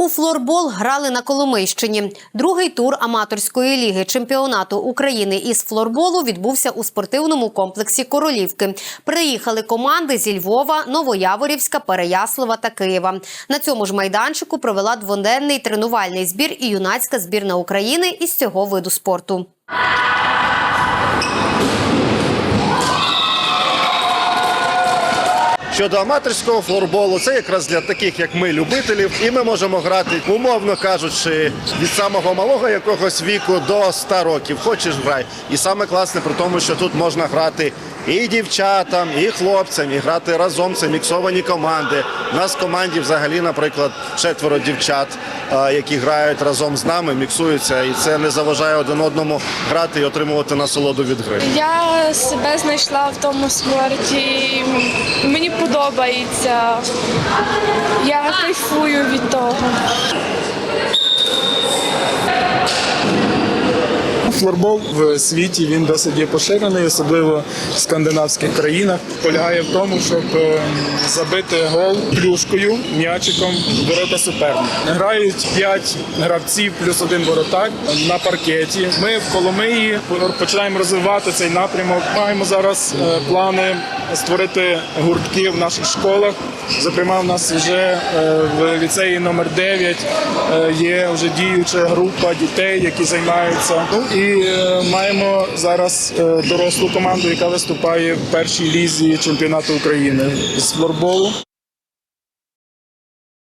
У флорбол грали на Коломийщині. Другий тур аматорської ліги чемпіонату України із флорболу відбувся у спортивному комплексі Королівки. Приїхали команди зі Львова, Новояворівська, Переяслава та Києва. На цьому ж майданчику провела дводенний тренувальний збір і юнацька збірна України із цього виду спорту. Щодо аматорського флорболу, це якраз для таких, як ми, любителів, і ми можемо грати, умовно кажучи, від самого малого якогось віку до 100 років. Хочеш грай. І саме класне при тому, що тут можна грати і дівчатам, і хлопцям, і грати разом. Це міксовані команди. У нас в команді взагалі, наприклад, четверо дівчат, які грають разом з нами, міксуються, і це не заважає один одному грати і отримувати насолоду від гри. Я себе знайшла в тому спорті. Подобається. Я кайфую від того. Флорбол в світі він досить є поширений, особливо в скандинавських країнах. Полягає в тому, щоб е, забити гол плюшкою, м'ячиком ворота суперника. Грають 5 гравців плюс один воротар на паркеті. Ми в Коломиї починаємо розвивати цей напрямок. Маємо зараз е, плани створити гуртки в наших школах. Зокрема, в нас вже е, в ліцеї номер 9 е, є вже діюча група дітей, які займаються. Ну і е, маємо зараз е, дорослу команду, яка виступає в першій лізі чемпіонату України з флорболу.